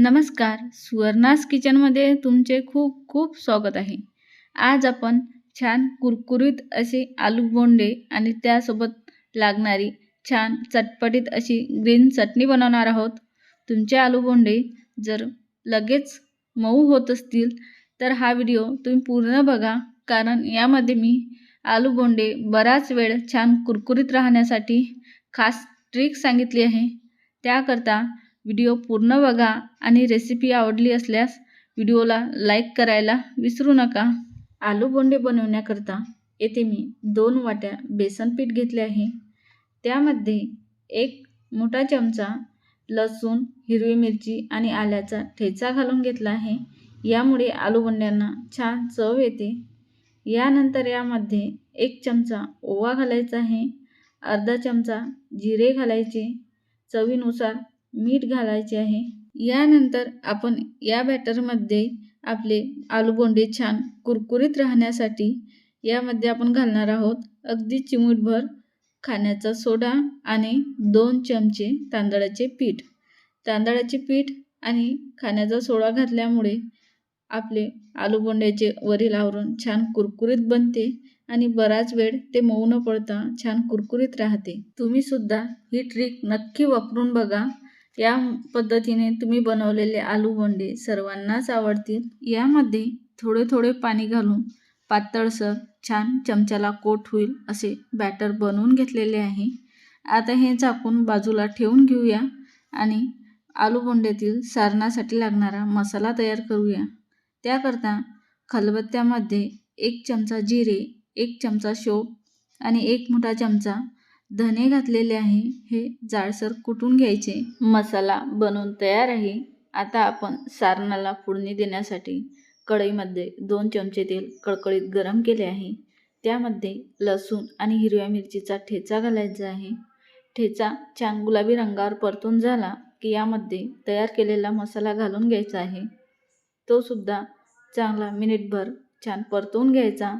नमस्कार सुवर्णास किचनमध्ये तुमचे खूप खूप स्वागत आहे. आज आपण छान कुरकुरीत असे आलू बोंडे आणि त्यासोबत लागणारी छान चटपटीत अशी ग्रीन चटणी बनवणार आहोत. तुमचे आलू बोंडे जर लगेच मऊ होत असतील तर हा व्हिडिओ तुम्ही पूर्ण बघा. कारण यामध्ये मी आलू बोंडे बराच वेळ छान कुरकुरीत राहण्यासाठी खास ट्रिक सांगितली आहे. त्याकरता व्हिडिओ पूर्ण बघा आणि रेसिपी आवडली असल्यास व्हिडिओला लाईक करायला विसरू नका. आलू बोंडे बनवण्याकरता येथे मी दोन वाट्या बेसन पीठ घेतले आहे. त्यामध्ये एक मोठा चमचा लसूण हिरवी मिरची आणि आल्याचा ठेचा घालून घेतला आहे. यामुळे आलू बोंड्यांना छान चव येते. यानंतर यामध्ये एक चमचा ओवा घालायचा आहे. अर्धा चमचा जिरे घालायचे. चवीनुसार मीठ घालायचे आहे. यानंतर आपण या बॅटरमध्ये आपले आलूबोंडे छान कुरकुरीत राहण्यासाठी यामध्ये आपण घालणार आहोत अगदी चिमूटभर खाण्याचा सोडा आणि दोन चमचे तांदळाचे पीठ. तांदळाचे पीठ आणि खाण्याचा सोडा घातल्यामुळे आपले आलूबोंड्याचे वरील आवरण छान कुरकुरीत बनते आणि बराच वेळ ते मऊ न पडता छान कुरकुरीत राहते. तुम्ही सुद्धा ही ट्रिक नक्की वापरून बघा. या पद्धतीने तुम्ही बनवलेले आलू बोंडे सर्वांनाच आवडतील. यामध्ये थोडे थोडे पाणी घालून पातळसर छान चमच्याला कोट होईल असे बॅटर बनवून घेतलेले आहे. आता हे झाकून बाजूला ठेवून घेऊया आणि आलू बोंड्यातील सारणासाठी लागणारा मसाला तयार करूया. त्याकरता खलबत्त्यामध्ये एक चमचा जिरे एक चमचा शोप आणि एक मोठा चमचा धने घातलेले आहे हे जाडसर कुटून घ्यायचे? मसाला बनवून तयार आहे. आता आपण सारणाला फोडणी देण्यासाठी कढईमध्ये दोन चमचे तेल कळकळीत गरम केले आहे. त्यामध्ये लसूण आणि हिरव्या मिरचीचा ठेचा घालायचा आहे. ठेचा छान गुलाबी रंगावर परतून झाला की यामध्ये तयार केलेला मसाला घालून घ्यायचा आहे. तो सुद्धा चांगला मिनिटभर छान परतवून घ्यायचा.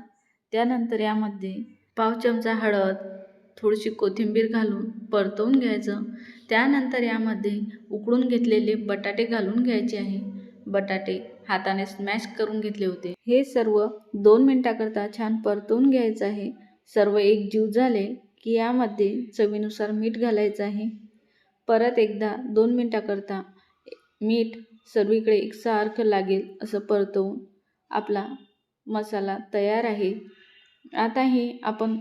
त्यानंतर यामध्ये पाव चमचा हळद थोडीशी कोथिंबीर घालून परतवून घ्यायचं. त्यानंतर यामध्ये उकडून घेतलेले बटाटे घालून घ्यायचे आहे. बटाटे हाताने स्मॅश करून घेतले होते. हे सर्व दोन मिनटाकरता छान परतवून घ्यायचं आहे. सर्व एक जीव झाले की यामध्ये चवीनुसार मीठ घालायचं आहे. परत एकदा दोन मिनटाकरता मीठ सर्वीकडे एकसारखं लागेल असं परतवून आपला मसाला तयार आहे. आता हे आपण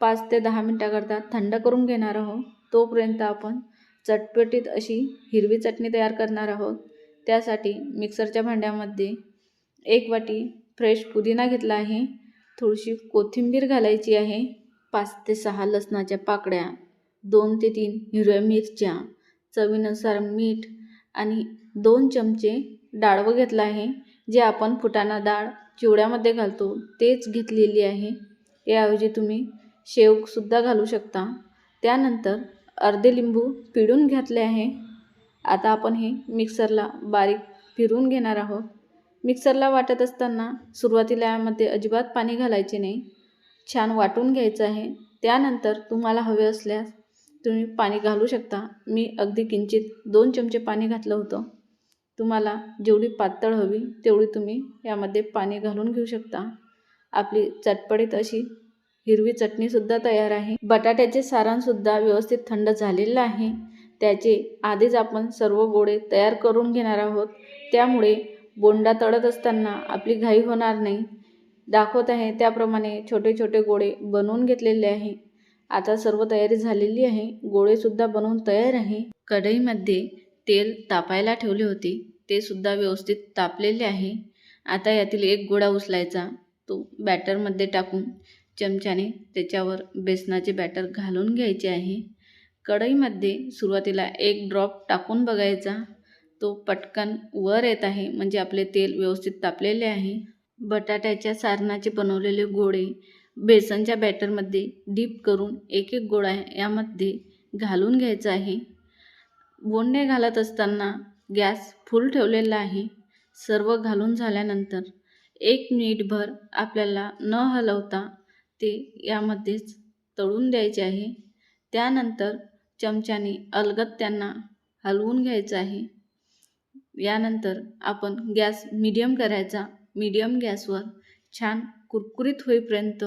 पाच ते दहा मिनटाकरता थंड करून घेणार आहोत. तोपर्यंत आपण चटपटीत अशी हिरवी चटणी तयार करणार आहोत. त्यासाठी मिक्सरच्या भांड्यामध्ये एक वाटी फ्रेश पुदिना घेतला आहे. थोडीशी कोथिंबीर घालायची आहे. पाच ते सहा लसणाच्या पाकड्या दोन ते तीन हिरव्या मिरच्या चवीनुसार मीठ आणि दोन चमचे डाळवं घेतलं आहे. जे आपण फुटाणा डाळ चिवड्यामध्ये घालतो तेच घेतलेली आहे. याऐवजी तुम्ही शेवसुद्धा घालू शकता. त्यानंतर अर्धे लिंबू पिळून घातले आहे. आता आपण हे मिक्सरला बारीक फिरवून घेणार आहोत. मिक्सरला वाटत असताना सुरुवातीला यामध्ये अजिबात पाणी घालायचे नाही. छान वाटून घ्यायचं आहे. त्यानंतर तुम्हाला हवे असल्यास तुम्ही पाणी घालू शकता. मी अगदी किंचित दोन चमचे पाणी घातलं होतं. तुम्हाला जेवढी पातळ हवी तेवढी तुम्ही यामध्ये पाणी घालून घेऊ शकता. आपली चटपटीत अशी हिरवी चटणीसुद्धा तयार आहे. बटाट्याचे सारणसुद्धा व्यवस्थित थंड झालेलं आहे. त्याचे आधीच आपण सर्व गोळे तयार करून घेणार आहोत. त्यामुळे बोंडा तळत असताना आपली घाई होणार नाही. दाखवत आहे त्याप्रमाणे छोटे छोटे गोळे बनवून घेतलेले आहे. आता सर्व तयारी झालेली आहे. गोळेसुद्धा बनवून तयार आहे. कढईमध्ये तेल तापायला ठेवले होते. ते सुद्धा व्यवस्थित तापलेले आहे. आता यातील एक गोळा उचलायचा. तो बॅटरमध्ये टाकून चमच्याने त्याच्यावर बेसनाचे बॅटर घालून घ्यायचे आहे. कढईमध्ये सुरुवातीला एक ड्रॉप टाकून बघायचा. तो पटकन वर येत आहे म्हणजे आपले तेल व्यवस्थित तापलेले आहे. बटाट्याच्या सारणाचे बनवलेले गोळे बेसनच्या बॅटरमध्ये डीप करून एक एक गोळा यामध्ये घालून घ्यायचा आहे. बोंडे घालत असताना गॅस फुल ठेवलेला आहे. सर्व घालून झाल्यानंतर एक मिनिटभर आपल्याला न हलवता ते यामध्येच तळून द्यायचे आहे. त्यानंतर चमच्याने अलगद त्यांना हलवून घ्यायचं आहे. यानंतर आपण गॅस मीडियम करायचा. मीडियम गॅसवर छान कुरकुरीत होईपर्यंत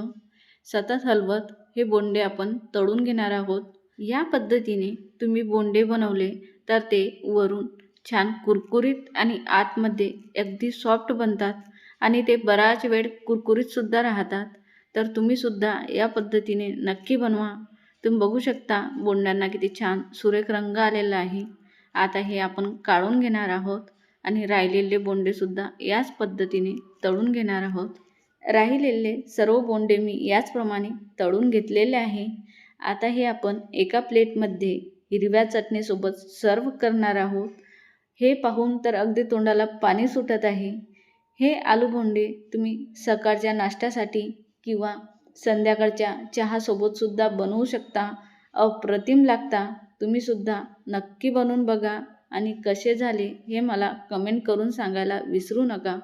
सतत हलवत हे बोंडे आपण तळून घेणार आहोत. या पद्धतीने तुम्ही बोंडे बनवले तर ते वरून छान कुरकुरीत आणि आतमध्ये अगदी सॉफ्ट बनतात आणि ते बराच वेळ कुरकुरीतसुद्धा राहतात. तर तुम्हीसुद्धा या पद्धतीने नक्की बनवा. तुम्ही बघू शकता बोंड्यांना किती छान सुरेख रंग आलेला आहे. आता हे आपण काढून घेणार आहोत आणि राहिलेले बोंडेसुद्धा याच पद्धतीने तळून घेणार आहोत. राहिलेले सर्व बोंडे मी याचप्रमाणे तळून घेतलेले आहे. आता हे आपण एका प्लेटमध्ये हिरव्या चटणीसोबत सर्व करणार आहोत. हे पाहून तर अगदी तोंडाला पाणी सुटत आहे. हे आलू बोंडे तुम्ही सकाळच्या नाश्त्यासाठी किंवा संध्याकाळच्या चहासोबतसुद्धा बनवू शकता. अप्रतिम लागता. तुम्हीसुद्धा नक्की बनवून बघा. आणि कसे झाले हे मला कमेंट करून सांगायला विसरू नका.